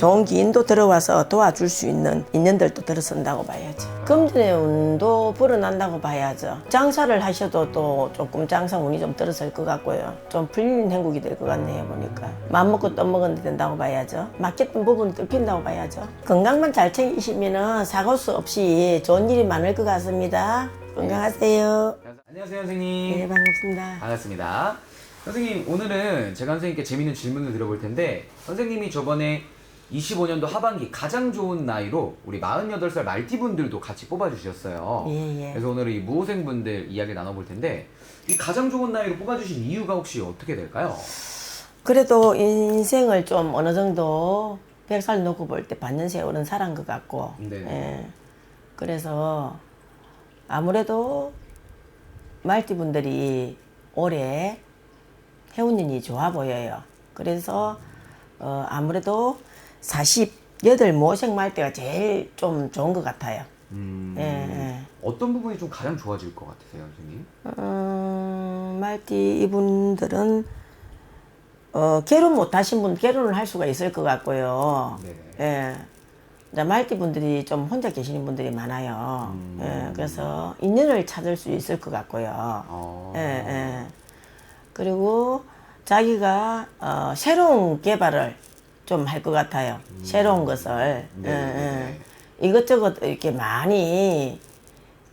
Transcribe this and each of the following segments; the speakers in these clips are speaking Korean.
좋은 기인도 들어와서 도와줄 수 있는 인연들도 들어선다고 봐야죠. 금전의 운도 불어난다고 봐야죠. 장사를 하셔도 또 조금 장사 운이 좀 들어설 것 같고요. 좀 풀리는 행국이 될 것 같네요, 보니까. 맘먹고 떠먹어도 된다고 봐야죠. 맡겼던 부분 뜯긴다고 봐야죠. 건강만 잘 챙기시면 사고 수 없이 좋은 일이 많을 것 같습니다. 건강하세요. 안녕하세요 선생님. 네, 반갑습니다. 반갑습니다. 선생님 오늘은 제가 선생님께 재밌는 질문을 드려볼 텐데 선생님이 저번에 25년도 하반기 가장 좋은 나이로 우리 48살 말띠분들도 같이 뽑아주셨어요. 예, 예. 그래서 오늘 이 무호생분들 이야기 나눠볼 텐데 이 가장 좋은 나이로 뽑아주신 이유가 혹시 어떻게 될까요? 그래도 인생을 좀 어느 정도 100살 놓고 볼 때 받는 세월은 살은 것 같고 네. 예. 그래서 아무래도 말띠분들이 올해 해운년이 좋아 보여요. 그래서 어, 아무래도 48 모생 말때가 제일 좀 좋은 것 같아요. 음, 예, 예. 어떤 부분이 좀 가장 좋아질 것 같으세요, 선생님? 음, 말띠 이분들은 어, 결혼 못 하신 분 결혼을 할 수가 있을 것 같고요. 네. 예. 이제 말띠 분들이 좀 혼자 계시는 분들이 많아요. 예. 그래서 인연을 찾을 수 있을 것 같고요. 어, 예, 예. 그리고 자기가 어, 새로운 개발을 좀 할 것 같아요. 새로운 것을. 네, 예, 네, 예. 이것저것 이렇게 많이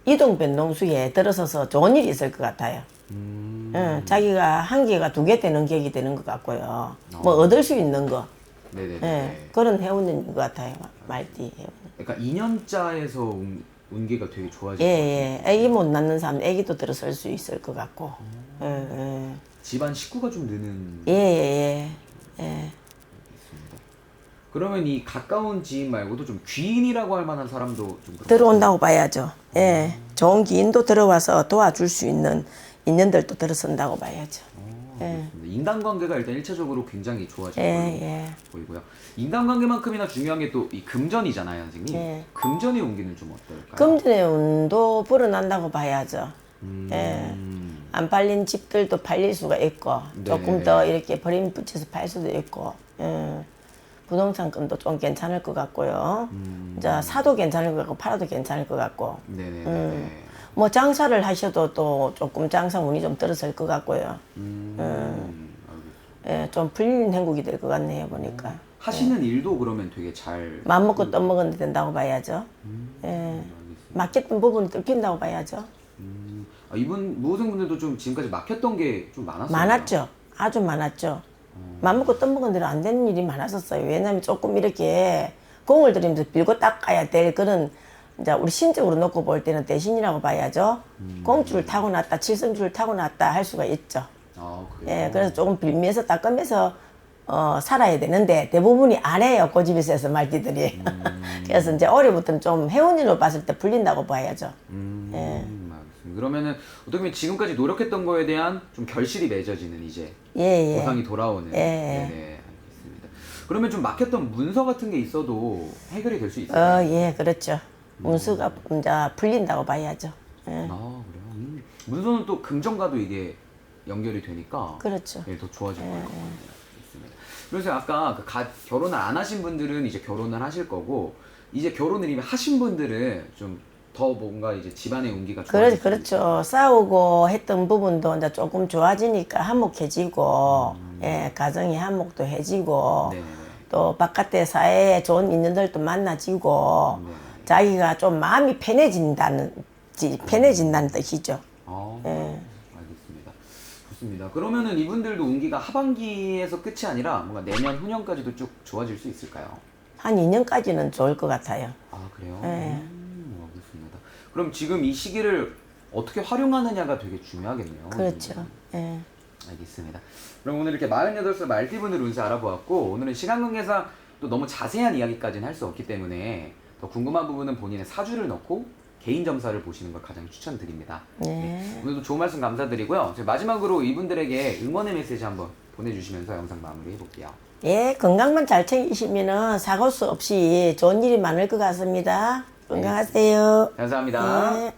이동 변동수에 들어서서 좋은 일이 있을 것 같아요. 음, 예, 자기가 한 개가 두 개 되는 계획이 되는 것 같고요. 뭐 얻을 수 있는 거. 네네네. 예, 그런 해운인 것 같아요. 말띠 해운. 그러니까 2년자에서 운, 운기가 되게 좋아질 예, 것 같아요. 예. 애기 못 낳는 사람 애기도 들어설 수 있을 것 같고. 예, 예. 집안 식구가 좀 느는 예, 예, 예. 예. 그러면 이 가까운 지인 말고도 좀 귀인이라고 할 만한 사람도 좀 그런 들어온다고 봐야죠. 예. 좋은 기인도 들어와서 도와줄 수 있는 인연들도 들어선다고 봐야죠. 어, 예. 인간관계가 일단 일차적으로 굉장히 좋아질 예, 예. 보이고요. 인간관계만큼이나 중요한 게 또 이 금전이잖아요, 선생님. 예. 금전의 운기는 좀 어떨까요? 금전의 운도 불어난다고 봐야죠. 음, 예. 안 팔린 집들도 팔릴 수가 있고 조금 네네네. 더 이렇게 버림 붙여서 팔 수도 있고 예. 부동산금도 좀 괜찮을 것 같고요. 음. 이제 사도 괜찮을 것 같고 팔아도 괜찮을 것 같고 네네네. 음. 뭐 장사를 하셔도 또 조금 장사 운이 좀 들어설 것 같고요. 음, 알겠습니다. 예, 좀 풀리는 행국이 될 것 같네요 보니까. 하시는 일도 그러면 되게 잘 맘 먹고 떠먹어도 된다고 봐야죠. 예. 알겠습니다. 맡겼던 부분 뜯긴다고 봐야죠. 음, 아, 이분 무호생분들도 좀 지금까지 막혔던 게 좀 많았어요. 많았죠. 아주 많았죠. 맘 먹고 떠먹은 대로 안 되는 일이 많았었어요. 왜냐면 조금 이렇게 공을 들이면서 빌고 닦아야 될 그런 이제 우리 신적으로 놓고 볼 때는 대신이라고 봐야죠. 공줄 타고 났다, 칠성줄 타고 났다 할 수가 있죠. 아. 예, 그래서 조금 빌면서 닦으면서 어, 살아야 되는데 대부분이 안 해요. 고집에서 말띠들이. 그래서 이제 올해부터는 좀 해운 일로 봤을 때 풀린다고 봐야죠. 음. 그러면은 어떻게 보면 지금까지 노력했던 거에 대한 좀 결실이 맺어지는 이제 예, 예. 보상이 돌아오는. 예. 네네 알겠습니다. 그러면 좀 막혔던 문서 같은 게 있어도 해결이 될 수 있을까요? 어, 예, 그렇죠. 운수가 이제 풀린다고 봐야죠. 예. 아 그래요. 음. 문서는 또 금전과도 이게 연결이 되니까 그렇죠. 예, 더 좋아질 것 같아요. 알겠습니다. 그래서 아까 그 가- 결혼을 안 하신 분들은 이제 결혼을 하실 거고 이제 결혼을 이미 하신 분들은 좀 더 뭔가 이제 집안의 운기가 그렇, 좋아질 수 그렇죠. 싸우고 했던 부분도 이제 조금 좋아지니까 한몫해지고, 예, 가정이 한몫도 해지고, 네네네. 또 바깥의 사회에 좋은 인연들도 만나지고, 네. 자기가 좀 마음이 편해진다는, 지- 편해진다는 뜻이죠. 아, 예. 알겠습니다. 좋습니다. 그러면은 이분들도 운기가 하반기에서 끝이 아니라 뭔가 내년 후년까지도 쭉 좋아질 수 있을까요? 한 2년까지는 좋을 것 같아요. 아 그래요? 예. 음. 그럼 지금 이 시기를 어떻게 활용하느냐가 되게 중요하겠네요. 그렇죠. 예. 알겠습니다. 그럼 오늘 이렇게 48살 말띠분을 운세 알아보았고 오늘은 시간 관계상 또 너무 자세한 이야기까지는 할 수 없기 때문에 더 궁금한 부분은 본인의 사주를 넣고 개인 점사를 보시는 걸 가장 추천드립니다. 네. 오늘도 좋은 말씀 감사드리고요. 저희 마지막으로 이분들에게 응원의 메시지 한번 보내주시면서 영상 마무리 해볼게요. 예, 건강만 잘 챙기시면은 사고 수 없이 좋은 일이 많을 것 같습니다. 건강하세요. 감사합니다. 네.